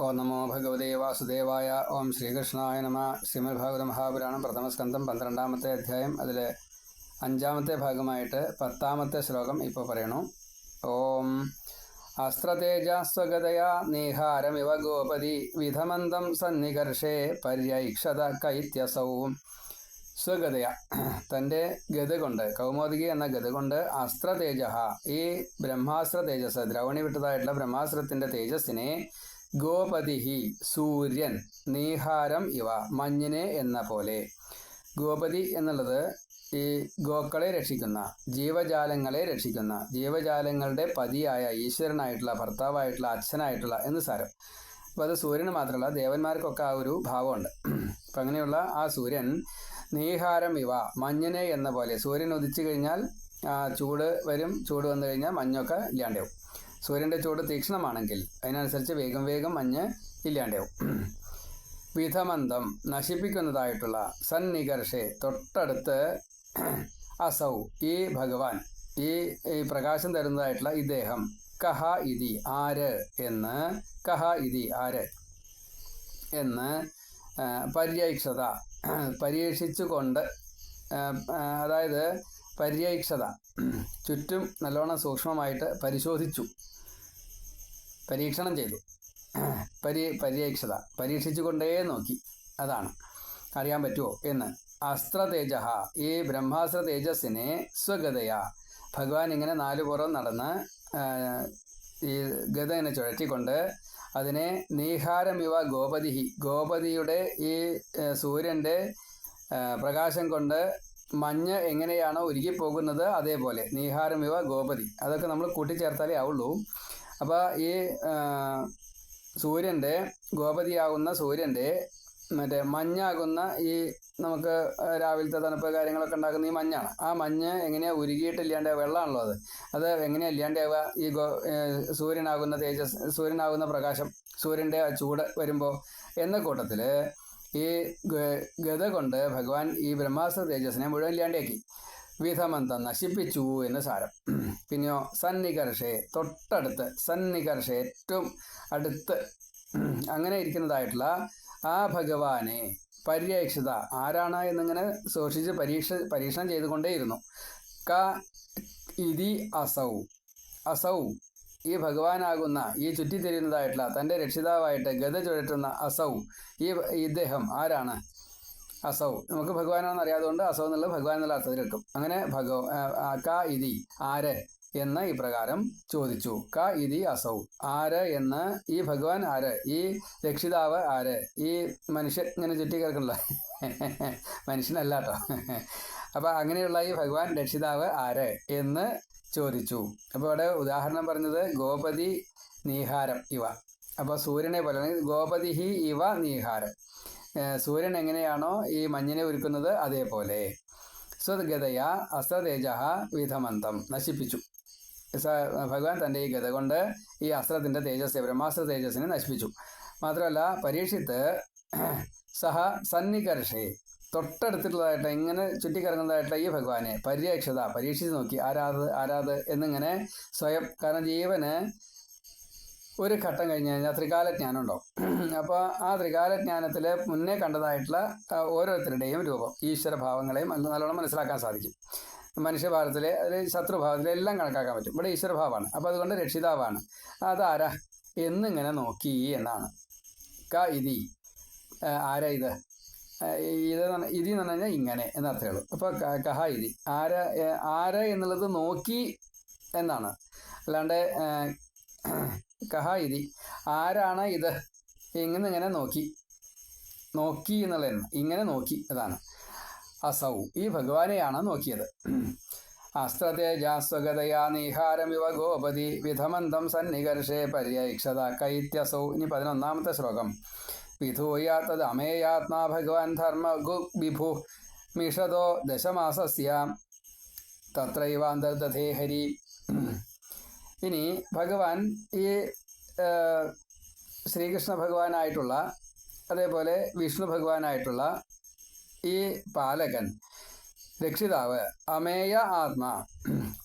ഓം നമോ ഭഗവതേ വാസുദേവായ ഓം ശ്രീകൃഷ്ണായ നമ. ശ്രീമദ് ഭാഗവത മഹാപുരാണം പ്രഥമസ്കന്ധം പന്ത്രണ്ടാമത്തെ അധ്യായം. അതിലെ അഞ്ചാമത്തെ ഭാഗമായിട്ട് പത്താമത്തെ ശ്ലോകം ഇപ്പോൾ പറയണു. ഓം അസ്ത്രതേജസ്വഗതയാ നീഹാരമിവ ഗോപതി വിധമന്തം സന്നികർഷേ പര്യൈക്ഷത കൈത്യസവും സ്വഗതയ. തന്റെ ഗത കൊണ്ട് കൗമോദികി എന്ന ഗത കൊണ്ട് അസ്ത്രതേജ. ഈ ബ്രഹ്മാസ്ത്ര തേജസ് ദ്രവണി വിട്ടതായിട്ടുള്ള ബ്രഹ്മാസ്ത്രത്തിന്റെ തേജസ്സിനെ ഗോപതിഹി സൂര്യൻ നീഹാരം ഇവ മഞ്ഞിനെ എന്ന പോലെ. ഗോപതി എന്നുള്ളത് ഈ ഗോക്കളെ രക്ഷിക്കുന്ന ജീവജാലങ്ങളെ രക്ഷിക്കുന്ന ജീവജാലങ്ങളുടെ പതിയായ ഈശ്വരനായിട്ടുള്ള ഭർത്താവായിട്ടുള്ള അച്ഛനായിട്ടുള്ള എന്ന് സാരം. അപ്പോൾ അത് സൂര്യന് മാത്രമല്ല ദേവന്മാർക്കൊക്കെ ആ ഒരു ഭാവമുണ്ട്. അപ്പം അങ്ങനെയുള്ള ആ സൂര്യൻ നീഹാരം ഇവ മഞ്ഞിനെ എന്ന പോലെ. സൂര്യൻ ഉദിച്ചു കഴിഞ്ഞാൽ ചൂട് വരും ചൂട് വന്നു കഴിഞ്ഞാൽ മഞ്ഞൊക്കെ ഇല്ലാണ്ടാവും. സൂര്യന്റെ ചൂട് തീക്ഷ്ണമാണെങ്കിൽ അതിനനുസരിച്ച് വേഗം വേഗം മഞ്ഞ് ഇല്ലാണ്ടാവും. വിധമന്ദം നശിപ്പിക്കുന്നതായിട്ടുള്ള സന്നികർഷെ തൊട്ടടുത്ത് അസൗ ഈ ഭഗവാൻ ഈ പ്രകാശം തരുന്നതായിട്ടുള്ള ഇദ്ദേഹം കഹ ഇതി ആര് എന്ന് കഹ ഇതി ആര് എന്ന് പര്യക്ഷത പരീക്ഷിച്ചു ആ, അതായത് പര്യക്ഷത ചുറ്റും നല്ലോണം സൂക്ഷ്മമായിട്ട് പരിശോധിച്ചു. പരീക്ഷണം ചെയ്തു. പരി പര്യൈക്ഷത പരീക്ഷിച്ചുകൊണ്ടേ നോക്കി. അതാണ്. അറിയാൻ പറ്റുമോ എന്ന്. അസ്ത്ര തേജ ഈ ബ്രഹ്മാസ്ത്ര തേജസ്സിനെ സ്വഗതയ. ഭഗവാൻ ഇങ്ങനെ നാലു പുറം നടന്ന് ഈ ഗതനെ ചുഴറ്റിക്കൊണ്ട് അതിനെ നീഹാരമിവ ഗോപതിഹി. ഗോപതിയുടെ ഈ സൂര്യന്റെ പ്രകാശം കൊണ്ട് മഞ്ഞ് എങ്ങനെയാണോ ഉരുകിപ്പോകുന്നത് അതേപോലെ. നീഹാരമിവ ഗോപതി. അതൊക്കെ നമ്മൾ കൂട്ടിച്ചേർത്താലേ ആവുള്ളൂ. അപ്പോൾ ഈ സൂര്യന്റെ ഗോപതിയാകുന്ന സൂര്യന്റെ മറ്റേ മഞ്ഞാകുന്ന ഈ നമുക്ക് രാവിലത്തെ തണുപ്പ് കാര്യങ്ങളൊക്കെ ഉണ്ടാക്കുന്ന ഈ മഞ്ഞാണ്. ആ മഞ്ഞ് എങ്ങനെയാണ് ഇല്ലാണ്ടാവുക വെള്ളമാണല്ലോ അത്. അത് എങ്ങനെയാണ് ഇല്ലാണ്ടാവുക? ഈ ഗോ സൂര്യനാകുന്ന തേജസ് സൂര്യനാകുന്ന പ്രകാശം സൂര്യന്റെ ആ ചൂട് വരുമ്പോൾ എന്ന കൂട്ടത്തിൽ ഈ ഗത കൊണ്ട് ഭഗവാൻ ഈ ബ്രഹ്മാസ്ത്ര തേജസ്സിനെ മുഴുവൻ ഇല്ലാണ്ടാക്കി. വിധമന്തം നശിപ്പിച്ചു എന്ന് സാരം. പിന്നെയോ സന്നികർഷെ തൊട്ടടുത്ത് സന്നികർഷ ഏറ്റവും അടുത്ത്. അങ്ങനെ ഇരിക്കുന്നതായിട്ടുള്ള ആ ഭഗവാനെ പര്യക്ഷത ആരാണ് എന്നിങ്ങനെ സൂക്ഷിച്ച് പരീക്ഷ പരീക്ഷണം ചെയ്തുകൊണ്ടേയിരുന്നു. ക ഇതി അസൗ. അസൗ. ഈ ഭഗവാനാകുന്ന ഈ ചുറ്റിത്തിരിയുന്നതായിട്ടുള്ള തന്റെ രക്ഷിതാവായിട്ട് ഗത ചുഴറ്റുന്ന അസൗ ഈ ഇദ്ദേഹം ആരാണ്? അസൗ. നമുക്ക് ഭഗവാനാണെന്ന് അറിയാതുകൊണ്ട് അസൗ എന്നുള്ളത് ഭഗവാൻ എന്നുള്ള അർത്ഥത്തിൽ എടുക്കും. അങ്ങനെ ഭഗവ ക ഇതി ആര് എന്ന് ഇപ്രകാരം ചോദിച്ചു. ക ഇതി അസൗ. ആര് എന്ന് ഈ ഭഗവാൻ ആര്? ഈ രക്ഷിതാവ് ആര്? ഈ മനുഷ്യൻ ഇങ്ങനെ ചുറ്റി കിടക്കണല്ലോ മനുഷ്യനല്ല കേട്ടോ. അപ്പൊ അങ്ങനെയുള്ള ഈ ഭഗവാൻ രക്ഷിതാവ് ആര് എന്ന് ചോദിച്ചു. അപ്പോൾ ഇവിടെ ഉദാഹരണം പറഞ്ഞത് ഗോപതി നീഹാരം ഇവ. അപ്പോൾ സൂര്യനെ പോലെ ഗോപതി ഇവ നീഹാരം. സൂര്യൻ എങ്ങനെയാണോ ഈ മഞ്ഞിനെ ഒരുക്കുന്നത് അതേപോലെ. സ്വഗതയ അസ്ത്രതേജ വിധമന്തം. നശിപ്പിച്ചു. ഭഗവാൻ തന്റെ ഈ ഗത കൊണ്ട് ഈ അസ്ത്രത്തിന്റെ തേജസ് ബ്രഹ്മാസ്ത്ര തേജസ്സിനെ നശിപ്പിച്ചു. മാത്രമല്ല പരീക്ഷിത്ത് സഹ സന്നികർഷേ തൊട്ടടുത്തിട്ടുള്ളതായിട്ട് ഇങ്ങനെ ചുറ്റിക്കറങ്ങുന്നതായിട്ടുള്ള ഈ ഭഗവാനെ പര്യക്ഷത പരീക്ഷിച്ച് നോക്കി ആരാത് ആരാത് എന്നിങ്ങനെ സ്വയം കാരണം ജീവന് ഒരു ഘട്ടം കഴിഞ്ഞ് കഴിഞ്ഞാൽ ത്രികാലജ്ഞാനം ഉണ്ടാവും അപ്പോൾ ആ ത്രികാലജ്ഞാനത്തിൽ മുന്നേ കണ്ടതായിട്ടുള്ള ഓരോരുത്തരുടെയും രൂപം ഈശ്വരഭാവങ്ങളെയും നല്ല- നല്ലോണം മനസ്സിലാക്കാൻ സാധിക്കും. മനുഷ്യഭാവത്തിലെ അതിൽ ശത്രുഭാവത്തിലെ എല്ലാം കണക്കാക്കാൻ പറ്റും. ഇവിടെ ഈശ്വരഭാവമാണ്. അപ്പോൾ അതുകൊണ്ട് രക്ഷിതാവാണ്. അതാരാ? എന്നിങ്ങനെ നോക്കി എന്നാണ്. ക ഇതി. ആരാ ഇത്? ഇത് ഇതി എന്ന് പറഞ്ഞു കഴിഞ്ഞാൽ ഇങ്ങനെ എന്നർത്ഥമേ ഉള്ളൂ അപ്പോൾ കഹ ഇതി. ആര ആര എന്നുള്ളത് നോക്കി എന്നാണ്. അല്ലാണ്ട് കഹ ഇതി ആരാണ് ഇത്? എങ്ങനെ നോക്കി. നോക്കി എന്നുള്ളതാണ് ഇങ്ങനെ നോക്കി അതാണ്. അസൗ. ഈ ഭഗവാനെയാണ് നോക്കിയത്. അസ്ത്രതേജാസ്വഗതയാ നീഹാരമിവ ഗോപതി. വിധമന്തം സന്നികർഷേ പര്യൈക്ഷത കൈത്യസൗ. ഇനി പതിനൊന്നാമത്തെ ശ്ലോകം. വിധൂയാ തത് അമേയാത്മാ ഭഗവാൻ ധർമ്മ ഗു വിഭു. മിഷതോ ദശമാസസ്യ. തത്രൈവാന്തർദധേ ഹരി. ഇനി ഭഗവാൻ ഈ ശ്രീകൃഷ്ണ ഭഗവാനായിട്ടുള്ള അതേപോലെ വിഷ്ണു ഭഗവാനായിട്ടുള്ള ഈ പാലകൻ രക്ഷിതാവ് അമേയ ആത്മാ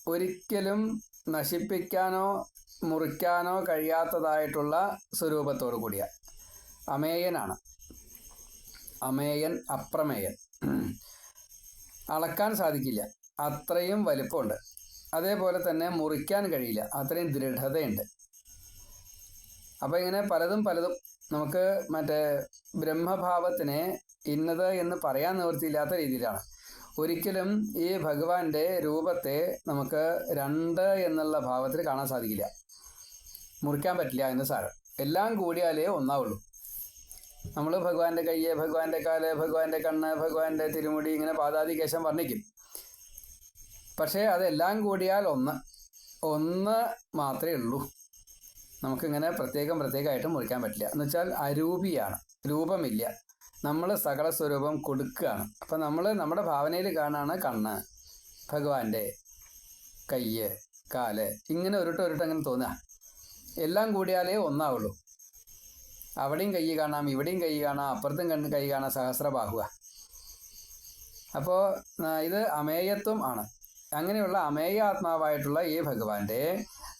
ഒരിക്കലും നശിപ്പിക്കാനോ മുറിക്കാനോ കഴിയാത്തതായിട്ടുള്ള സ്വരൂപത്തോടു കൂടിയ അമേയനാണ്. അമേയൻ അപ്രമേയൻ. അളക്കാൻ സാധിക്കില്ല. അത്രയും വലിപ്പമുണ്ട്. അതേപോലെ തന്നെ മുറിക്കാൻ കഴിയില്ല. അത്രയും ദൃഢതയുണ്ട്. അപ്പോൾ ഇങ്ങനെ പലതും പലതും നമുക്ക് മറ്റേ ബ്രഹ്മഭാവത്തിനെ ഇന്നത് എന്ന് പറയാൻ നിവൃത്തിയില്ലാത്ത രീതിയിലാണ്. ഒരിക്കലും ഈ ഭഗവാന്റെ രൂപത്തെ നമുക്ക് രണ്ട് എന്നുള്ള ഭാവത്തിൽ കാണാൻ സാധിക്കില്ല. മുറിക്കാൻ പറ്റില്ല എന്ന് സാരം എല്ലാം കൂടിയാലേ ഒന്നാവുള്ളൂ. നമ്മൾ ഭഗവാന്റെ കയ്യ് ഭഗവാന്റെ കാൽ ഭഗവാന്റെ കണ്ണ് ഭഗവാന്റെ തിരുമുടി ഇങ്ങനെ പാതാതി കേശം വർണിക്കും. പക്ഷേ അതെല്ലാം കൂടിയാൽ ഒന്ന് ഒന്ന് മാത്രമേ ഉള്ളൂ. നമുക്കിങ്ങനെ പ്രത്യേകം പ്രത്യേകമായിട്ട് മുറിക്കാൻ പറ്റില്ല. എന്ന് വെച്ചാൽ അരൂപിയാണ്. രൂപമില്ല. നമ്മൾ സകല സ്വരൂപം കൊടുക്കുകയാണ്. അപ്പം നമ്മൾ നമ്മുടെ ഭാവനയിൽ കാണാണ് കണ്ണ് ഭഗവാന്റെ കയ്യ് കാൽ ഇങ്ങനെ ഒരുട്ട് ഒരുട്ട് അങ്ങനെ തോന്നുക. എല്ലാം കൂടിയാലേ ഒന്നാവുള്ളൂ. അവിടെയും കൈ കാണാം ഇവിടെയും കൈ കാണാം അപ്പുറത്തും കണ്ണ് കൈ കാണാം സഹസ്രബാഹുക അപ്പോൾ ഇത് അമേയത്വം ആണ്. അങ്ങനെയുള്ള അമേയ ആത്മാവായിട്ടുള്ള ഈ ഭഗവാന്റെ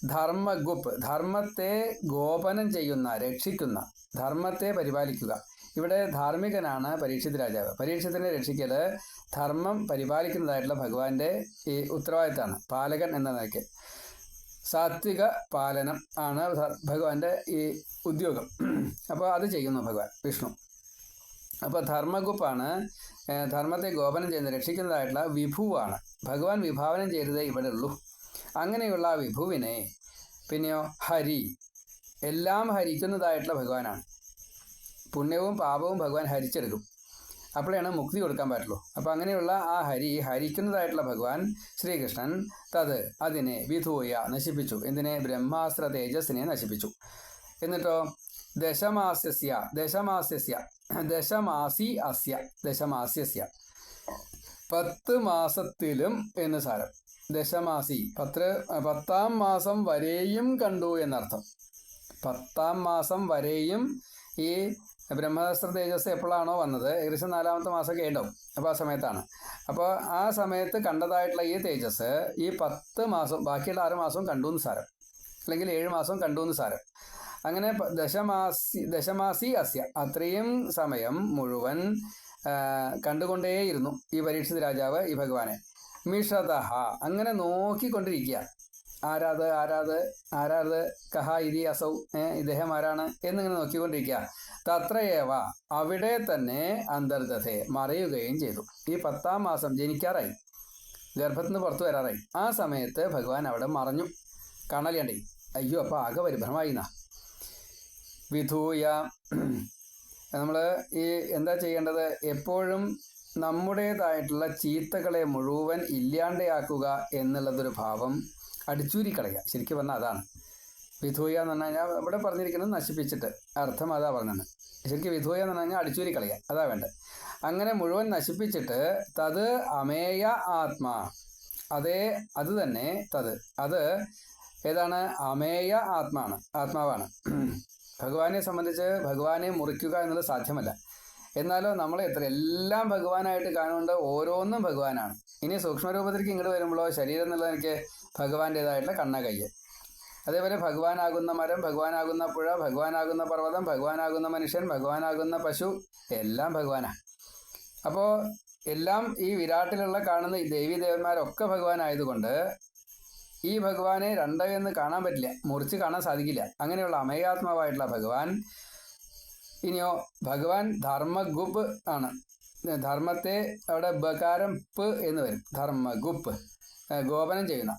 ധർമ്മഗുപ്പ് ധർമ്മത്തെ ഗോപനം ചെയ്യുന്ന രക്ഷിക്കുന്ന ധർമ്മത്തെ പരിപാലിക്കുക. ഇവിടെ ധാർമ്മികനാണ് പരീക്ഷിത് രാജാവ്. പരീക്ഷത്തിനെ രക്ഷിക്കൽ ധർമ്മം പരിപാലിക്കുന്നതായിട്ടുള്ള ഭഗവാന്റെ ഈ ഉത്തരവാദിത്തമാണ്. പാലകൻ എന്ന നിലയ്ക്ക്. സാത്വിക പാലനം ആണ് ഭഗവാന്റെ ഈ ഉദ്യോഗം. അപ്പോൾ അത് ചെയ്യുന്നു ഭഗവാൻ വിഷ്ണു. അപ്പോൾ ധർമ്മഗുപ്പാണ് ധർമ്മത്തെ ഗോപനം ചെയ്യുന്ന രക്ഷിക്കുന്നതായിട്ടുള്ള വിഭുവാണ്. ഭഗവാൻ വിഭാവനം ചെയ്തതേ ഇവിടെ ഉള്ളൂ അങ്ങനെയുള്ള വിഭുവിനെ പിന്നെയോ ഹരി എല്ലാം ഹരിക്കുന്നതായിട്ടുള്ള ഭഗവാനാണ്. പുണ്യവും പാപവും ഭഗവാൻ ഹരിച്ചെടുക്കും. അപ്പോഴാണ് മുക്തി കൊടുക്കാൻ പറ്റുള്ളൂ. അപ്പോൾ അങ്ങനെയുള്ള ആ ഹരി ഹരിക്കുന്നതായിട്ടുള്ള ഭഗവാൻ ശ്രീകൃഷ്ണൻ തത് അതിനെ വിധൂയ നശിപ്പിച്ചു. എന്തിനെ? ബ്രഹ്മാസ്ത്ര തേജസ്സിനെ നശിപ്പിച്ചു. എന്നിട്ടോ? ദശമാസ്യസ്യ ദശമാസ്യസ്യ ദശമാസി അസ്യ ദശമാസ്യസ്യ. പത്ത് മാസത്തിലും എന്ന് സാരം. ദശമാസി. പത്ത് പത്താം മാസം വരെയും കണ്ടു എന്നർത്ഥം. പത്താം മാസം വരെയും ഈ ബ്രഹ്മശാസ്ത്ര തേജസ് എപ്പോഴാണോ വന്നത്? ഏകദേശം നാലാമത്തെ മാസമൊക്കെ ഉണ്ടാവും. അപ്പോൾ ആ സമയത്താണ്. അപ്പോൾ ആ സമയത്ത് കണ്ടതായിട്ടുള്ള ഈ തേജസ് ഈ പത്ത് മാസം ബാക്കിയുള്ള ആറ് മാസവും കണ്ടു എന്ന് സാരം. അല്ലെങ്കിൽ ഏഴ് മാസവും കണ്ടു എന്ന് സാരം. അങ്ങനെ ദശമാസി ദശമാസി അസ്യ. അത്രയും സമയം മുഴുവൻ കണ്ടുകൊണ്ടേയിരുന്നു ഈ പരീക്ഷിത രാജാവ് ഈ ഭഗവാനെ. മിഷതഹ. അങ്ങനെ നോക്കിക്കൊണ്ടിരിക്കുക. ആരാത് ആരാത് ആരാത് കഹ ഇതി അസൗ ഇദ്ദേഹം ആരാണ് എന്നിങ്ങനെ നോക്കിക്കൊണ്ടിരിക്കുക. തത്രയേവ അവിടെ തന്നെ അന്തർദത്തെ മറയുകയും ചെയ്തു. ഈ പത്താം മാസം ജനിക്കാറായി. ഗർഭത്തിൽ നിന്ന് പുറത്തു വരാറായി. ആ സമയത്ത് ഭഗവാൻ അവിടെ മറഞ്ഞു. കണലിയണ്ടേ അയ്യോ അപ്പോൾ ആകെ പരിഭ്രമായി എന്നാ വിധൂയ നമ്മൾ ഈ എന്താ ചെയ്യേണ്ടത്? എപ്പോഴും നമ്മുടേതായിട്ടുള്ള ചീത്തകളെ മുഴുവൻ ഇല്ലാണ്ടയാക്കുക എന്നുള്ളതൊരു ഭാവം അടിച്ചൂരി കളയുക ശരിക്കും പറഞ്ഞാൽ അതാണ്. വിധൂയ എന്ന് പറഞ്ഞു കഴിഞ്ഞാൽ ഇവിടെ പറഞ്ഞിരിക്കുന്നത് നശിപ്പിച്ചിട്ട്. അർത്ഥം അതാ പറഞ്ഞത്. ശരിക്കും വിധൂയ എന്ന് പറഞ്ഞു കഴിഞ്ഞാൽ അടിച്ചൂരി കളയുക അതാ വേണ്ടത്. അങ്ങനെ മുഴുവൻ നശിപ്പിച്ചിട്ട് തത് അമേയ ആത്മാ. അതേ അത് തന്നെ തത്. അത് ഏതാണ്? അമേയ ആത്മാണ് ആത്മാവാണ്. ഭഗവാനെ സംബന്ധിച്ച് ഭഗവാനെ മുറിക്കുക എന്നുള്ളത് സാധ്യമല്ല. എന്നാലോ നമ്മൾ എത്ര എല്ലാം ഭഗവാനായിട്ട് കാണുന്നുണ്ട് ഓരോന്നും ഭഗവാനാണ്. ഇനി സൂക്ഷ്മ രൂപത്തിലേക്ക് ഇങ്ങോട്ട് വരുമ്പോഴോ ശരീരം എന്നുള്ളത് എനിക്ക് ഭഗവാന്റേതായിട്ടുള്ള കണ്ണ കയ്യ് അതേപോലെ ഭഗവാനാകുന്ന മരം ഭഗവാനാകുന്ന പുഴ ഭഗവാനാകുന്ന പർവതം ഭഗവാനാകുന്ന മനുഷ്യൻ ഭഗവാനാകുന്ന പശു എല്ലാം ഭഗവാനാണ് അപ്പോൾ എല്ലാം ഈ വിരാട്ടിലുള്ള കാണുന്ന ഈ ദേവി ദേവന്മാരൊക്കെ ഭഗവാനായതുകൊണ്ട് ഈ ഭഗവാനെ രണ്ട് എന്ന് കാണാൻ പറ്റില്ല മുറിച്ച് കാണാൻ സാധിക്കില്ല. അങ്ങനെയുള്ള അമേയാത്മാവായിട്ടുള്ള ഭഗവാൻ ഇനിയോ ഭഗവാൻ ധർമ്മഗുപ് ആണ്. ധർമ്മത്തെ അവിടെ ബകാരം പ് എന്ന് വരും. ധർമ്മഗുപ്പ് ഗോപനം ചെയ്യുന്ന.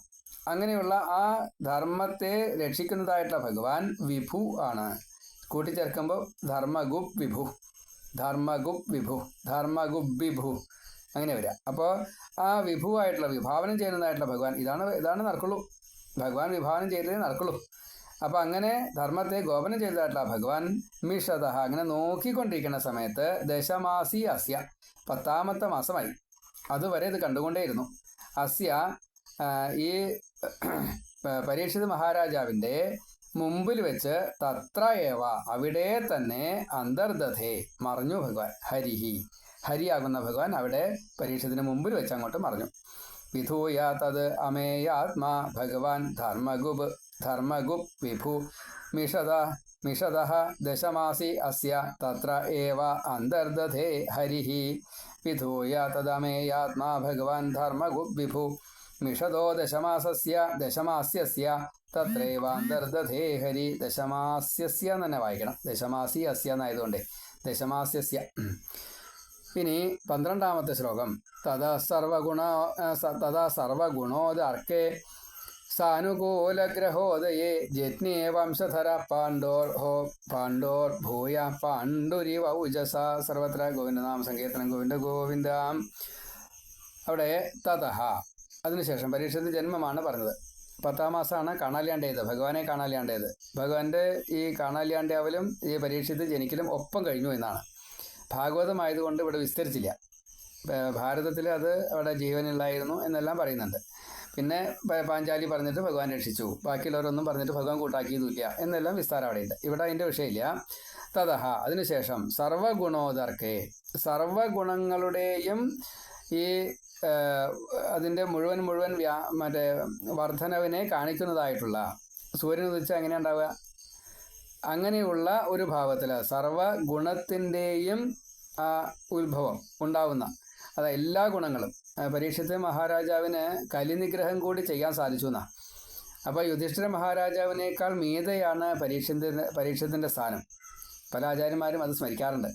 അങ്ങനെയുള്ള ആ ധർമ്മത്തെ രക്ഷിക്കുന്നതായിട്ടുള്ള ഭഗവാൻ വിഭു ആണ്. കൂട്ടിച്ചേർക്കുമ്പോൾ ധർമ്മഗുപ് വിഭു ധർമ്മഗുപ് വിഭു ധർമ്മഗുപ് വിഭു അങ്ങനെ വരിക അപ്പോൾ ആ വിഭുവായിട്ടുള്ള വിഭാവനം ചെയ്യുന്നതായിട്ടുള്ള ഭഗവാൻ ഇതാണ് ഇതാണ് നടക്കുള്ളൂ. ഭഗവാൻ വിഭാവനം ചെയ്തതേ നടക്കുള്ളൂ. അപ്പോൾ അങ്ങനെ ധർമ്മത്തെ ഗോപനം ചെയ്തതായിട്ടുള്ള ഭഗവാൻ മിഷത അങ്ങനെ നോക്കിക്കൊണ്ടിരിക്കുന്ന സമയത്ത് ദശമാസി അസ്യ പത്താമത്തെ മാസമായി. അതുവരെ ഇത് കണ്ടുകൊണ്ടേയിരുന്നു. അസ്യ ഈ പരീക്ഷിത് മഹാരാജാവിന്റെ മുമ്പിൽ വെച്ച് തത്ര ഏവ അവിടെ തന്നെ അന്തർദധേ മറഞ്ഞു ഭഗവാൻ ഹരിഹി. ഹരിയാകുന്ന ഭഗവാൻ അവിടെ പരീക്ഷത്തിന് മുമ്പിൽ വെച്ച് അങ്ങോട്ട് മറഞ്ഞു. വിധൂയ തത് അമേയാത്മാ ഭഗവാൻ ധർമ്മഗുപ് ധർമ്മഗു വിഭു മിഷത മിഷതഃ ദശമാസി അസ്യ തത്ര ഏവ അന്തർദധേ ഹരിः വിധൂയ തദമേയാത്മാ ഭഗവാൻ ധർമ്മഗു വിഭു മിഷതോ ദശമാസസ്യ ദശമാസ്യസ്യ തത്രൈവാന്തർദധേ ഹരി ദശമാസ്യസ്യ എന്ന് തന്നെ വായിക്കണം. ദശമാസി അസ്യ എന്നായതുകൊണ്ട്. ദശമാസ്യസ്യ. ഇനി പന്ത്രണ്ടാമത്തെ ശ്ലോകം. തഥാ സർവഗുണ തഥാ സർവഗുണോദർക്കേ സാനുകൂലഗ്രഹോദയേ ജജ്ഞേ വംശധര പാണ്ഡോർ ഹോ പാണ്ഡോർ ഭൂയ പാണ്ഡുരിവ ഉജസ സർവത്ര ഗോവിന്ദനാം സങ്കീർത്തനം ഗോവിന്ദ ഗോവിന്ദ. അവിടെ തതഹ. അതിനുശേഷം പരീക്ഷത്തിൽ ജന്മമാണ് പറഞ്ഞത്. പത്താം മാസമാണ് കാണാലിയാണ്ടേത്. ഭഗവാനെ കാണാലിയാണ്ടേത്. ഭഗവാന്റെ ഈ കാണാലിയാണ്ടാവലും ഈ പരീക്ഷത്തിൽ ജനിക്കലും ഒപ്പം കഴിഞ്ഞു എന്നാണ്. ഭാഗവതമായതുകൊണ്ട് ഇവിടെ വിസ്തരിച്ചില്ല. ഭാരതത്തിൽ അത് അവിടെ ജീവനുള്ളായിരുന്നു എന്നെല്ലാം പറയുന്നുണ്ട്. പിന്നെ പാഞ്ചാലി പറഞ്ഞിട്ട് ഭഗവാൻ രക്ഷിച്ചു. ബാക്കിയുള്ളവരൊന്നും പറഞ്ഞിട്ട് ഭഗവാൻ കൂട്ടാക്കിയതുമില്ല. എന്നെല്ലാം വിസ്താരം അവിടെയുണ്ട് ഇവിടെ അതിന്റെ വിഷയമില്ല. തതഹ അതിനുശേഷം സർവഗുണോദർക്കെ. സർവഗുണങ്ങളുടെയും ഈ അതിന്റെ മുഴുവൻ മുഴുവൻ വ്യാ മറ്റേ വർധനവിനെ കാണിക്കുന്നതായിട്ടുള്ള സൂര്യൻ ഉദിച്ച എങ്ങനെയാ ഉണ്ടാവുക? അങ്ങനെയുള്ള ഒരു ഭാവത്തിൽ സർവ ഗുണത്തിന്റെയും ഉത്ഭവം ഉണ്ടാവുന്ന അത് എല്ലാ ഗുണങ്ങളും. പരീക്ഷത്തെ മഹാരാജാവിന് കലിനിഗ്രഹം കൂടി ചെയ്യാൻ സാധിച്ചു എന്നാ. അപ്പോൾ യുധിഷ്ഠിര മഹാരാജാവിനേക്കാൾ മീതയാണ് പരീക്ഷത്തിന്റെ പരീക്ഷത്തിന്റെ സ്ഥാനം. പല ആചാര്യന്മാരും അത് സ്മരിക്കാറുണ്ട്.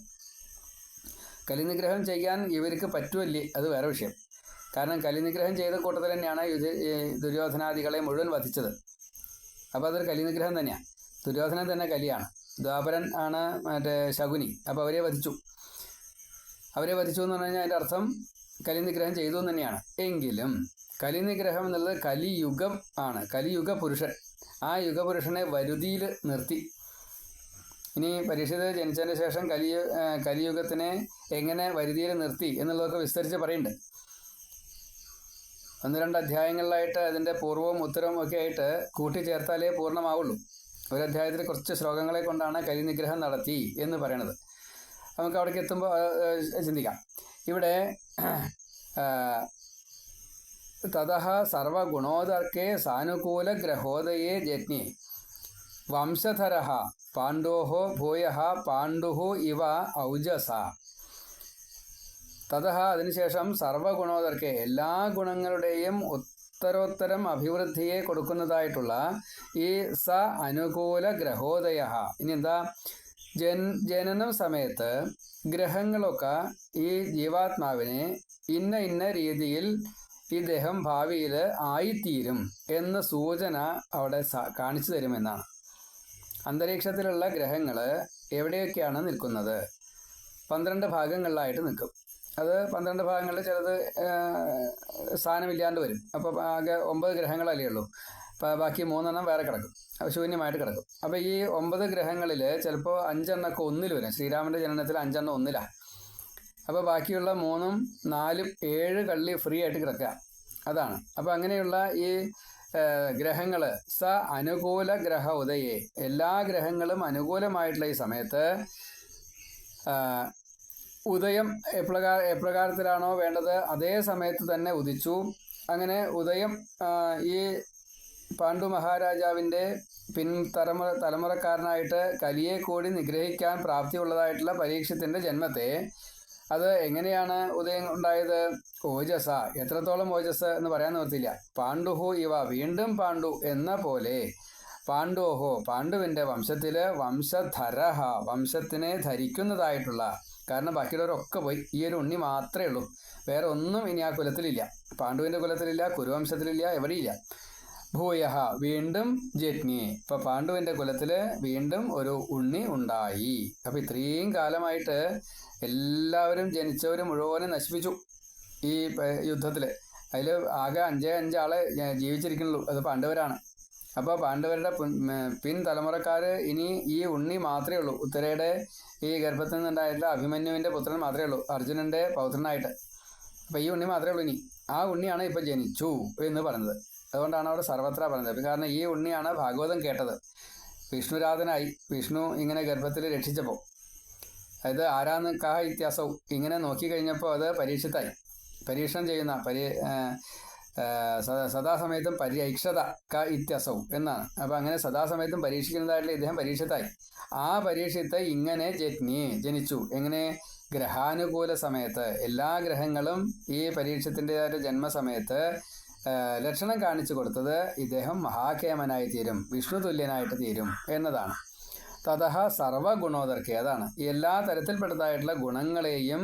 കലിനിഗ്രഹം ചെയ്യാൻ ഇവർക്ക് പറ്റുമല്ലേ അത് വേറെ വിഷയം. കാരണം കലിനിഗ്രഹം ചെയ്ത കൂട്ടത്തിൽ തന്നെയാണ് യുധ ദുര്യോധനാദികളെ മുഴുവൻ വധിച്ചത്. അപ്പോൾ അതൊരു കലിനിഗ്രഹം തന്നെയാണ് ദുര്യോധനൻ തന്നെ കലിയാണ്. ദ്വാപരൻ ആണ് മറ്റേ ശകുനി. അപ്പോൾ അവരെ വധിച്ചു. അവരെ വധിച്ചു എന്ന് പറഞ്ഞു കഴിഞ്ഞാൽ അതിന്റെ അർത്ഥം കലിനിഗ്രഹം ചെയ്തു എന്ന് തന്നെയാണ്. എങ്കിലും കലിനിഗ്രഹം എന്നുള്ളത് കലിയുഗം ആണ്. കലിയുഗ പുരുഷൻ ആ യുഗപുരുഷനെ വരുതിയിൽ നിർത്തി. ഇനി പരീക്ഷിത് ജനിച്ചതിന് ശേഷം കലിയു കലിയുഗത്തിനെ എങ്ങനെ വരുതിയിൽ നിർത്തി എന്നുള്ളതൊക്കെ വിസ്തരിച്ച് പറയുന്നുണ്ട്. ഒന്ന് രണ്ട് അധ്യായങ്ങളിലായിട്ട് അതിന്റെ പൂർവവും ഉത്തരവും ഒക്കെ ആയിട്ട് കൂട്ടിച്ചേർത്താലേ പൂർണമാവുള്ളൂ. ഒരു അധ്യായത്തിൽ കുറച്ച് ശ്ലോകങ്ങളെ കൊണ്ടാണ് കലിനിഗ്രഹം നടത്തി എന്ന് പറയണത്. നമുക്ക് അവിടേക്ക് എത്തുമ്പോൾ ചിന്തിക്കാം. ഇവിടെ തഥ സർവഗുണോദർക്കേ സാനുകൂല ഗ്രഹോദയേ ജജ്ഞി വംശധര പാണ്ഡോ ഭൂയ പാണ്ഡു ഇവ ഔജസ. തഥ അതിനുശേഷം സർവഗുണോദർക്കെ എല്ലാ ഗുണങ്ങളുടെയും ഉത്തരോത്തരം അഭിവൃദ്ധിയെ കൊടുക്കുന്നതായിട്ടുള്ള ഈ സ അനുകൂല ഗ്രഹോദയ ഇനി എന്താ? ജൻ ജനനം സമയത്ത് ഗ്രഹങ്ങളൊക്കെ ഈ ജീവാത്മാവിനെ ഇന്ന ഇന്ന രീതിയിൽ ഇദ്ദേഹം ദേഹം ഭാവിയിൽ ആയിത്തീരും എന്ന സൂചന അവിടെ കാണിച്ചു തരുമെന്നാണ്. അന്തരീക്ഷത്തിലുള്ള ഗ്രഹങ്ങൾ എവിടെയൊക്കെയാണ് നിൽക്കുന്നത്? പന്ത്രണ്ട് ഭാഗങ്ങളിലായിട്ട് നിൽക്കും. അത് പന്ത്രണ്ട് ഭാഗങ്ങളിൽ ചിലത് സ്ഥാനമില്ലാണ്ട് വരും. അപ്പോൾ ആകെ ഒമ്പത് ഗ്രഹങ്ങളല്ലേ ഉള്ളൂ. ബാക്കി മൂന്നെണ്ണം വേറെ കിടക്കും. ശൂന്യമായിട്ട് കിടക്കും. അപ്പോൾ ഈ ഒമ്പത് ഗ്രഹങ്ങളിൽ ചിലപ്പോൾ അഞ്ചെണ്ണമൊക്കെ ഒന്നിൽ വരും. ശ്രീരാമന്റെ ജനനത്തിൽ അഞ്ചെണ്ണം ഒന്നിലാണ് അപ്പോൾ ബാക്കിയുള്ള മൂന്നും നാലും ഏഴ് കള്ളി ഫ്രീ ആയിട്ട് കിടക്കുക. അതാണ്. അപ്പോൾ അങ്ങനെയുള്ള ഈ ഗ്രഹങ്ങൾ സ അനുകൂല ഗ്രഹ ഉദയെ. എല്ലാ ഗ്രഹങ്ങളും അനുകൂലമായിട്ടുള്ള ഈ സമയത്ത് ഉദയം എപ്രകാര എപ്രകാരത്തിലാണോ വേണ്ടത്? അതേ സമയത്ത് തന്നെ ഉദിച്ചു. അങ്ങനെ ഉദയം ഈ പാണ്ഡു മഹാരാജാവിന്റെ പിൻ തലമുറ തലമുറക്കാരനായിട്ട് കലിയെ കൂടി നിഗ്രഹിക്കാൻ പ്രാപ്തിയുള്ളതായിട്ടുള്ള പരീക്ഷത്തിന്റെ ജന്മത്തെ അത് എങ്ങനെയാണ് ഉദയം ഉണ്ടായത്? ഓജസ എത്രത്തോളം ഓജസ് എന്ന് പറയാൻ നിർത്തില്ല പാണ്ഡുഹു ഇവ വീണ്ടും പാണ്ഡു എന്ന പോലെ പാണ്ഡോഹോ പാണ്ഡുവിന്റെ വംശത്തിൽ വംശധരഹ വംശത്തിനെ ധരിക്കുന്നതായിട്ടുള്ള കാരണം ബാക്കിയുള്ളവരൊക്കെ പോയി. ഈ ഒരു ഉണ്ണി മാത്രമേ ഉള്ളൂ. വേറെ ഒന്നും ഇനി ആ കുലത്തിലില്ല. പാണ്ഡുവിന്റെ കുലത്തിലില്ല കുരുവംശത്തിലില്ല എവിടെയില്ല. ഭൂയഹ വീണ്ടും ജഗ്നി. ഇപ്പൊ പാണ്ഡുവിന്റെ കുലത്തിൽ വീണ്ടും ഒരു ഉണ്ണി ഉണ്ടായി. അപ്പൊ ഇത്രയും കാലമായിട്ട് എല്ലാവരും ജനിച്ചവരും മുഴുവനും നശിപ്പിച്ചു ഈ യുദ്ധത്തിൽ. അതിൽ ആകെ അഞ്ചേ അഞ്ചാളെ ജീവിച്ചിരിക്കുന്നുള്ളൂ. അത് പാണ്ഡവരാണ്. അപ്പോൾ പാണ്ഡവരുടെ പുൻ- തലമുറക്കാർ ഇനി ഈ ഉണ്ണി മാത്രമേ ഉള്ളൂ. ഉത്തരയുടെ ഈ ഗർഭത്തിൽ നിന്നുണ്ടായിട്ടുള്ള അഭിമന്യുവിന്റെ പുത്രൻ മാത്രമേ ഉള്ളൂ. അർജുനന്റെ പൗത്രനായിട്ട്. അപ്പോൾ ഈ ഉണ്ണി മാത്രമേ ഉള്ളൂ ഇനി. ആ ഉണ്ണിയാണ് ഇപ്പോൾ ജനിച്ചു എന്ന് പറയുന്നത് അതുകൊണ്ടാണ് അവിടെ സർവത്ര പറഞ്ഞത്. കാരണം ഈ ഉണ്ണിയാണ് ഭാഗവതം കേട്ടത്. വിഷ്ണുരാധനായി വിഷ്ണു ഇങ്ങനെ ഗർഭത്തിൽ രക്ഷിച്ചപ്പോൾ അതായത് ആരാന്ന് കാ വ്യത്യാസവും ഇങ്ങനെ നോക്കിക്കഴിഞ്ഞപ്പോൾ അത് പരീക്ഷത്തായി പരീക്ഷണം ചെയ്യുന്ന പരി സദാസമയത്തും പരീക്ഷത ക വ്യത്യാസവും എന്നാണ്. അപ്പോൾ അങ്ങനെ സദാസമയത്തും പരീക്ഷിക്കുന്നതായിട്ടുള്ള ഇദ്ദേഹം പരീക്ഷത്തായി ആ പരീക്ഷത്തെ ഇങ്ങനെ ജന്നി ജനിച്ചു. എങ്ങനെ? ഗ്രഹാനുകൂല സമയത്ത്. എല്ലാ ഗ്രഹങ്ങളും ഈ പരീക്ഷത്തിന്റെതായിട്ട് ജന്മസമയത്ത് ലക്ഷണം കാണിച്ചു കൊടുത്തത് ഇദ്ദേഹം മഹാകേമനായി തീരും വിഷ്ണു തുല്യനായിട്ട് തീരും എന്നതാണ്. തതഹ സർവഗുണോദർക്കെ അതാണ് എല്ലാ തരത്തിൽപ്പെട്ടതായിട്ടുള്ള ഗുണങ്ങളെയും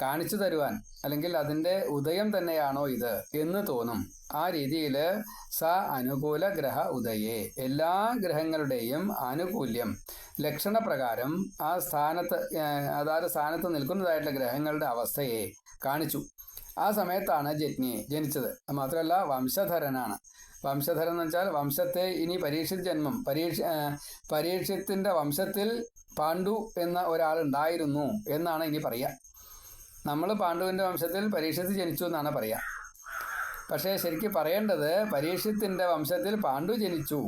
കാണിച്ചു തരുവാൻ അല്ലെങ്കിൽ അതിന്റെ ഉദയം തന്നെയാണോ ഇത് എന്ന് തോന്നും. ആ രീതിയിൽ സ അനുകൂല ഗ്രഹ ഉദയേ. എല്ലാ ഗ്രഹങ്ങളുടെയും ആനുകൂല്യം ലക്ഷണപ്രകാരം ആ സ്ഥാനത്ത് അതായത് സ്ഥാനത്ത് നിൽക്കുന്നതായിട്ടുള്ള ഗ്രഹങ്ങളുടെ അവസ്ഥയെ കാണിച്ചു. ആ സമയത്താണ് ജഗ്നി ജനിച്ചത്. മാത്രമല്ല വംശധരനാണ്. വംശധരൻ എന്ന് വെച്ചാൽ വംശത്തെ ഇനി പരീക്ഷിത് ജന്മം. പരീക്ഷ പരീക്ഷത്തിന്റെ വംശത്തിൽ പാണ്ഡു എന്ന ഒരാളുണ്ടായിരുന്നു എന്നാണ് ഇനി പറയുക നമ്മൾ പാണ്ഡുവിന്റെ വംശത്തിൽ പരീക്ഷത്ത് ജനിച്ചു എന്നാണ് പറയുക പക്ഷേ ശരിക്കും പറയേണ്ടത് പരീക്ഷത്തിന്റെ വംശത്തിൽ പാണ്ഡു ജനിച്ചു.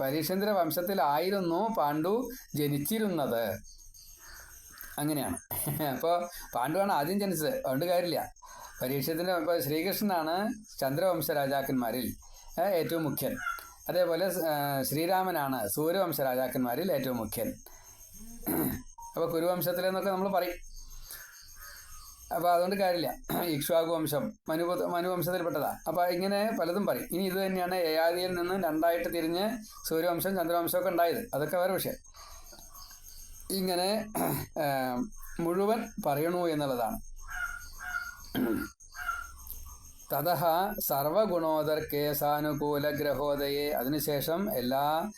പരീക്ഷത്തിന്റെ വംശത്തിലായിരുന്നു പാണ്ഡു ജനിച്ചിരുന്നത്. അങ്ങനെയാണ്. അപ്പോൾ പാണ്ഡുവാണ് ആദ്യം ജനിച്ചത്. അതുകൊണ്ട് കാര്യമില്ല. പരീക്ഷത്തിന്റെ ഇപ്പോൾ ശ്രീകൃഷ്ണനാണ് ചന്ദ്രവംശ രാജാക്കന്മാരിൽ ഏറ്റവും മുഖ്യൻ. അതേപോലെ ശ്രീരാമനാണ് സൂര്യവംശ രാജാക്കന്മാരിൽ ഏറ്റവും മുഖ്യൻ. അപ്പോൾ കുരുവംശത്തിലെന്നൊക്കെ നമ്മൾ പറയും. അപ്പോൾ അതുകൊണ്ട് കാര്യമില്ല. ഇക്ഷ്വാകു വംശം മനു മനുവംശത്തിൽപ്പെട്ടതാണ് അപ്പോൾ ഇങ്ങനെ പലതും പറയും. ഇനി ഇത് തന്നെയാണ് യയാദിയിൽ നിന്ന് രണ്ടായിട്ട് തിരിഞ്ഞ് സൂര്യവംശം ചന്ദ്രവംശമൊക്കെ ഉണ്ടായത്. അതൊക്കെ വേറെ വിഷയം. ഇങ്ങനെ മുഴുവൻ പറയണു എന്നുള്ളതാണ്. തഥ സർവഗുണോദർ കേസാനുകൂല ഗ്രഹോദയെ അതിനുശേഷം എല്ലാ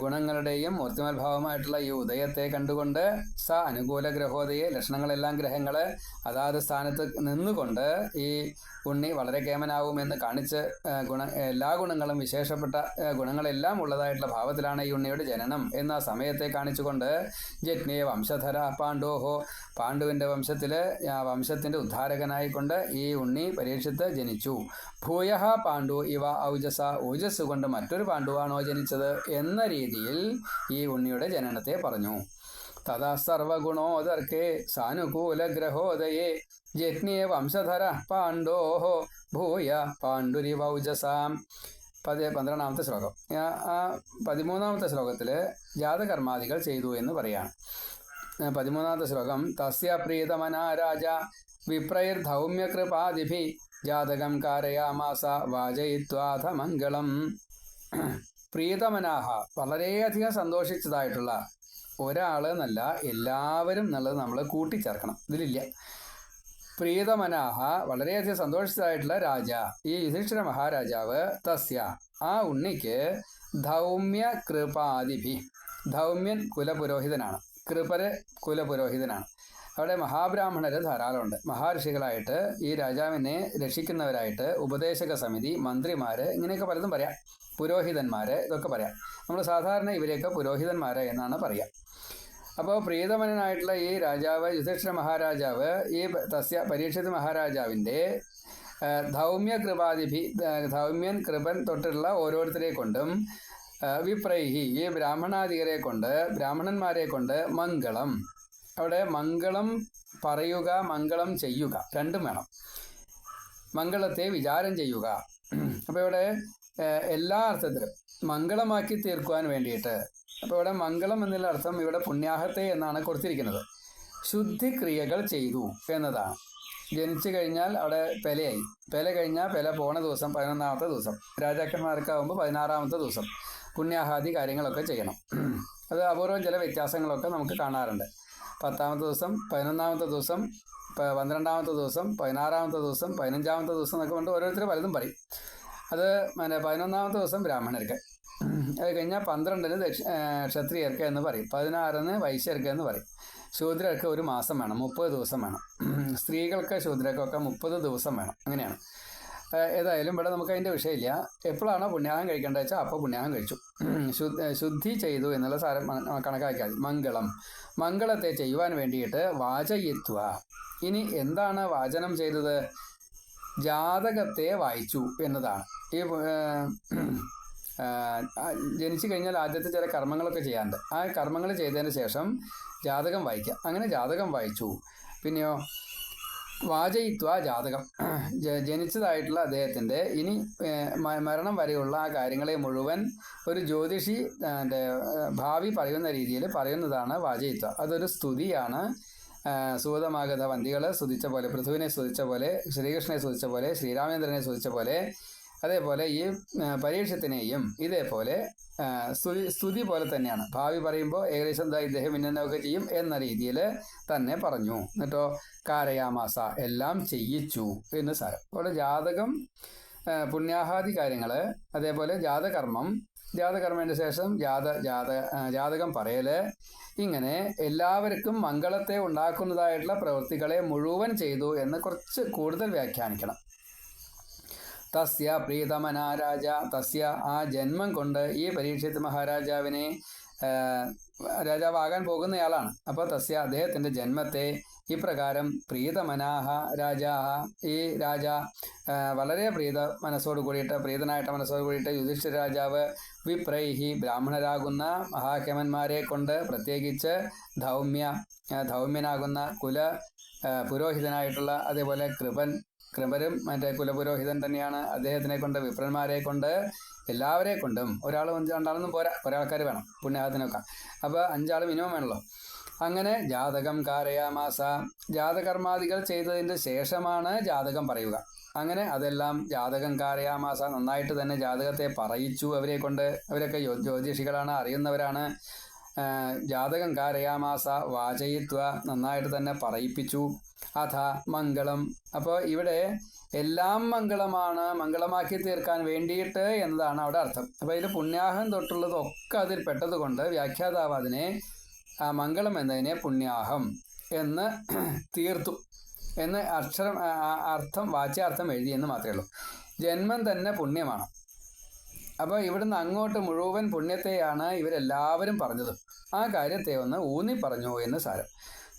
ഗുണങ്ങളുടെയും മൂർത്തിമത്ഭാവമായിട്ടുള്ള ഈ ഉദയത്തെ കണ്ടുകൊണ്ട് സ അനുകൂല ഗ്രഹോദയെ ലക്ഷണങ്ങളെല്ലാം ഗ്രഹങ്ങൾ അതാത് സ്ഥാനത്ത് നിന്നുകൊണ്ട് ഈ ഉണ്ണി വളരെ കേമനാവുമെന്ന് കാണിച്ച് ഗുണ എല്ലാ ഗുണങ്ങളും വിശേഷപ്പെട്ട ഗുണങ്ങളെല്ലാം ഉള്ളതായിട്ടുള്ള ഭാവത്തിലാണ് ഈ ഉണ്ണിയുടെ ജനനം എന്ന സമയത്തെ കാണിച്ചുകൊണ്ട് ജജ്ഞേ വംശധര പാണ്ഡോഹോ പാണ്ഡുവിന്റെ വംശത്തിൽ വംശത്തിന്റെ ഉദ്ധാരകനായിക്കൊണ്ട് ഈ ഉണ്ണി പരീക്ഷത്ത് ജനിച്ചു. ഭൂയഹ പാണ്ഡു ഇവ ഔജസ ഊജസ് കൊണ്ട് മറ്റൊരു പാണ്ഡുവാണോ ജനിച്ചത് എന്ന രീതിയിൽ ഈ ഉണ്ണിയുടെ ജനനത്തെ പറഞ്ഞു. തഥാ സർവഗുണോദർക്കേ സാനുകൂല ഗ്രഹോദയേ ജഗ്നിയെ വംശധര പാണ്ഡോ ഭൂയ പാണ്ഡുരി വൗജസാം. പതി പന്ത്രണ്ടാമത്തെ ശ്ലോകം. പതിമൂന്നാമത്തെ ശ്ലോകത്തിൽ ജാതകർമാദികൾ ചെയ്തു എന്ന് പറയാണ്. പതിമൂന്നാമത്തെ ശ്ലോകം. തസ്യ പ്രീതമനാ രാജ വിപ്രൈർധൗമ്യകൃപാദിഭി. ജാതകം കാരയാമാസ വാചയിത്വാഥ മംഗളം പ്രീതമനാഹ വളരെയധികം സന്തോഷിച്ചതായിട്ടുള്ള ഒരാൾ എന്നല്ല എല്ലാവരും എന്നുള്ളത് നമ്മൾ കൂട്ടിച്ചേർക്കണം. ഇതിലില്ല. പ്രീതമനാഹ വളരെയധികം സന്തോഷിച്ചതായിട്ടുള്ള രാജ ഈ യുധിഷ്ഠിര മഹാരാജാവ് തസ്യ ആ ഉണ്ണിക്ക് ധൗമ്യ കൃപാദിഭി ധൗമ്യൻ കുലപുരോഹിതനാണ്. കൃപര് കുലപുരോഹിതനാണ്. അവിടെ മഹാബ്രാഹ്മണർ ധാരാളമുണ്ട്. മഹാർഷികളായിട്ട് ഈ രാജാവിനെ രക്ഷിക്കുന്നവരായിട്ട് ഉപദേശക സമിതി മന്ത്രിമാർ ഇങ്ങനെയൊക്കെ പലതും പറയാം. പുരോഹിതന്മാർ ഇതൊക്കെ പറയാം. നമ്മൾ സാധാരണ ഇവരെയൊക്കെ പുരോഹിതന്മാരെ എന്നാണ് പറയുക അപ്പോൾ പ്രീതമനായിട്ടുള്ള ഈ രാജാവ് യുധിഷ്ഠിര മഹാരാജാവ് ഈ തസ്യ പരീക്ഷിത മഹാരാജാവിന്റെ ധൗമ്യ കൃപാതിഭി ധൗമ്യൻ കൃപൻ തൊട്ടുള്ള ഓരോരുത്തരെ കൊണ്ടും വിപ്രൈഹി ഈ ബ്രാഹ്മണാധികരെ കൊണ്ട് ബ്രാഹ്മണന്മാരെ കൊണ്ട് മംഗളം. അവിടെ മംഗളം പറയുക മംഗളം ചെയ്യുക രണ്ടും വേണം. മംഗളത്തെ വിചാരം ചെയ്യുക. അപ്പോൾ ഇവിടെ എല്ലാ അർത്ഥത്തിലും മംഗളമാക്കി തീർക്കുവാൻ വേണ്ടിയിട്ട്. അപ്പോൾ ഇവിടെ മംഗളം എന്നുള്ള അർത്ഥം ഇവിടെ പുണ്യാഹത്തെ എന്നാണ് കൊടുത്തിരിക്കുന്നത്. ശുദ്ധിക്രിയകൾ ചെയ്തു എന്നതാണ്. ജനിച്ചു കഴിഞ്ഞാൽ അവിടെ പെലയായി. പെല കഴിഞ്ഞാൽ പെല പോണ ദിവസം പതിനൊന്നാമത്തെ ദിവസം. രാജാക്കന്മാർക്കാവുമ്പോൾ പതിനാറാമത്തെ ദിവസം പുണ്യാഹാദി കാര്യങ്ങളൊക്കെ ചെയ്യണം. അത് അപൂർവം ചില വ്യത്യാസങ്ങളൊക്കെ നമുക്ക് കാണാറുണ്ട്. പത്താമത്തെ ദിവസം പതിനൊന്നാമത്തെ ദിവസം പന്ത്രണ്ടാമത്തെ ദിവസം പതിനാറാമത്തെ ദിവസം പതിനഞ്ചാമത്തെ ദിവസം എന്നൊക്കെ കൊണ്ട് ഓരോരുത്തർ പലതും പറയും. അത് പിന്നെ പതിനൊന്നാമത്തെ ദിവസം ബ്രാഹ്മണർക്ക്. അത് കഴിഞ്ഞാൽ പന്ത്രണ്ടിന് ദക്ഷ ക്ഷത്രിയർക്ക് എന്ന് പറയും. പതിനാറിന് വൈശ്യർക്ക് എന്ന് പറയും. ശൂദ്രർക്ക് ഒരു മാസം വേണം മുപ്പത് ദിവസം വേണം. സ്ത്രീകൾക്ക് ശൂദ്രർക്കൊക്കെ മുപ്പത് ദിവസം വേണം. അങ്ങനെയാണ്. ഏതായാലും ഇവിടെ നമുക്ക് അതിന്റെ വിഷയമില്ല. എപ്പോഴാണോ പുണ്യാഹം കഴിക്കേണ്ടത് വെച്ചാൽ അപ്പോൾ പുണ്യാഹം കഴിച്ചു. ശുദ്ധി ചെയ്തു എന്നുള്ള സാരം കണക്കാക്കിയാൽ മംഗളം. മംഗളത്തെ ചെയ്യുവാൻ വേണ്ടിയിട്ട് വാചയിത്വ. ഇനി എന്താണ് വാചനം ചെയ്തത്? ജാതകത്തെ വായിച്ചു എന്നതാണ്. ഈ ജനിച്ചു കഴിഞ്ഞാൽ ആദ്യത്തെ ചില കർമ്മങ്ങളൊക്കെ ചെയ്യാറുണ്ട്. ആ കർമ്മങ്ങൾ ചെയ്തതിന് ശേഷം ജാതകം വായിക്കുക. അങ്ങനെ ജാതകം വായിച്ചു. പിന്നെയോ വാചയിത്വ ജാതകം. ജനിച്ചതായിട്ടുള്ള അദ്ദേഹത്തിന്റെ ഇനി മരണം വരെയുള്ള ആ കാര്യങ്ങളെ മുഴുവൻ ഒരു ജ്യോതിഷി ഭാവി പറയുന്ന രീതിയിൽ പറയുന്നതാണ് വാചയിത്വ. അതൊരു സ്തുതിയാണ്. സൂതമാഗത വന്തികൾ സ്തുതിച്ച പോലെ പൃഥുവിനെ സ്തുതിച്ച പോലെ ശ്രീകൃഷ്ണനെ സ്തുതിച്ച പോലെ ശ്രീരാമേന്ദ്രനെ സ്തുതിച്ച പോലെ അതേപോലെ ഈ പരീക്ഷത്തിനെയും ഇതേപോലെ സ്തുതി സ്തുതി പോലെ തന്നെയാണ്. ഭാവി പറയുമ്പോൾ ഏകദേശം എന്താ ഇദ്ദേഹം ഇന്നൊക്കെ ചെയ്യും എന്ന രീതിയിൽ തന്നെ പറഞ്ഞു. എന്നിട്ടോ കാരയാമാസ എല്ലാം ചെയ്യിച്ചു എന്ന് സാരം. അപ്പോൾ ജാതകം പുണ്യാഹാദി കാര്യങ്ങൾ അതേപോലെ ജാതകർമ്മം ജാതകർമ്മത്തിന് ശേഷം ജാത ജാത ജാതകം പറയൽ ഇങ്ങനെ എല്ലാവർക്കും മംഗളത്തെ ഉണ്ടാക്കുന്നതായിട്ടുള്ള പ്രവൃത്തികളെ മുഴുവൻ ചെയ്തു എന്ന് കുറച്ച് കൂടുതൽ വ്യാഖ്യാനിക്കണം. തസ്യ പ്രീതമനാരാജ തസ്യ ആ ജന്മം കൊണ്ട് ഈ പരീക്ഷിത് മഹാരാജാവിനെ രാജാവാകാൻ പോകുന്നയാളാണ്. അപ്പോൾ തസ്യ അദ്ദേഹത്തിന്റെ ജന്മത്തെ ഇപ്രകാരം പ്രീതമനാഹ രാജാഹ. ഈ രാജ വളരെ പ്രീത മനസ്സോട് കൂടിയിട്ട് പ്രീതനായിട്ട് മനസ്സോട് കൂടിയിട്ട് യുധിഷ്ഠിര രാജാവ് വിപ്രൈഹി ബ്രാഹ്മണരാകുന്ന മഹാഖ്യമന്മാരെ കൊണ്ട് പ്രത്യേകിച്ച് ധൗമ്യ ധൗമ്യനാകുന്ന കുല പുരോഹിതനായിട്ടുള്ള അതേപോലെ കൃപൻ കൃപരും മറ്റേ കുലപുരോഹിതൻ തന്നെയാണ് അദ്ദേഹത്തിനെ കൊണ്ട് വിപ്രന്മാരെ കൊണ്ട് എല്ലാവരെ കൊണ്ടും ഒരാൾ രണ്ടാളൊന്നും പോരാ. കുറേ ആൾക്കാർ വേണം. പുണ്യാഹത്തിനൊക്കെ അപ്പോൾ അഞ്ചാൾ മിനിമം വേണല്ലോ. അങ്ങനെ ജാതകം കാരയാമാസ. ജാതകർമാദികൾ ചെയ്തതിന്റെ ശേഷമാണ് ജാതകം പറയുക. അങ്ങനെ അതെല്ലാം ജാതകം കാരയാമാസ നന്നായിട്ട് തന്നെ ജാതകത്തെ പറയിച്ചു അവരെ കൊണ്ട് അവരൊക്കെ ജ്യോതിഷികളാണ് അറിയുന്നവരാണ്. ജാതകം കാരയാമാസ വാചയിത്വ നന്നായിട്ട് തന്നെ പറയിപ്പിച്ചു. അഥ മംഗളം. അപ്പോൾ ഇവിടെ എല്ലാം മംഗളമാണ് മംഗളമാക്കി തീർക്കാൻ വേണ്ടിയിട്ട് എന്നതാണ് അവിടെ അർത്ഥം. അപ്പോൾ ഇതിൽ പുണ്യാഹം തൊട്ടുള്ളതൊക്കെ അതിൽ പെട്ടതുകൊണ്ട് വ്യാഖ്യാതാവ് അതിനെ മംഗളം എന്നതിനെ പുണ്യാഹം എന്ന് തീർത്തു. എന്ന് അക്ഷരം അർത്ഥം വാച്യാർത്ഥം എഴുതി എന്ന് മാത്രമേ ഉള്ളൂ. ജന്മം തന്നെ പുണ്യമാണ്. അപ്പോൾ ഇവിടുന്ന് അങ്ങോട്ട് മുഴുവൻ പുണ്യത്തെയാണ് ഇവരെല്ലാവരും പറഞ്ഞത്. ആ കാര്യത്തെ ഒന്ന് ഊന്നി പറഞ്ഞു എന്ന് സാരം.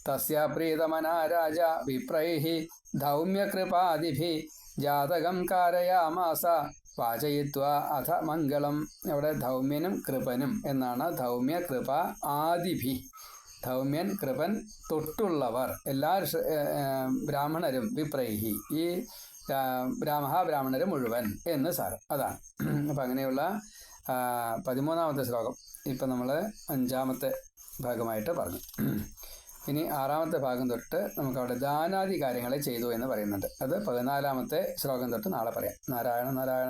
തസ്യ പ്രീതമന രാജ വിപ്രൈഹി ധൗമ്യകൃപാദിഭി ജാതകം കാരയാമാസ വാചയിത്വ അഥ മംഗളം. ഇവിടെ ധൗമ്യനും കൃപനും എന്നാണ് ധൗമ്യ കൃപ ആദിഭി ധൗമ്യൻ കൃപൻ തൊട്ടുള്ളവർ എല്ലാ ബ്രാഹ്മണരും വിപ്രൈഹി. ഈ മഹാബ്രാഹ്മണര് മുഴുവൻ എന്ന് സാരം. അതാണ്. അപ്പം അങ്ങനെയുള്ള പതിമൂന്നാമത്തെ ശ്ലോകം ഇപ്പം നമ്മൾ അഞ്ചാമത്തെ ഭാഗമായിട്ട് പറഞ്ഞു. ഇനി ആറാമത്തെ ഭാഗം തൊട്ട് നമുക്ക് അവിടെ ദാനാദി കാര്യങ്ങളെ ചെയ്തു എന്ന് പറയുന്നുണ്ട്. അത് പതിനാലാമത്തെ ശ്ലോകം തൊട്ട് നാളെ പറയാം. നാരായണ നാരായണ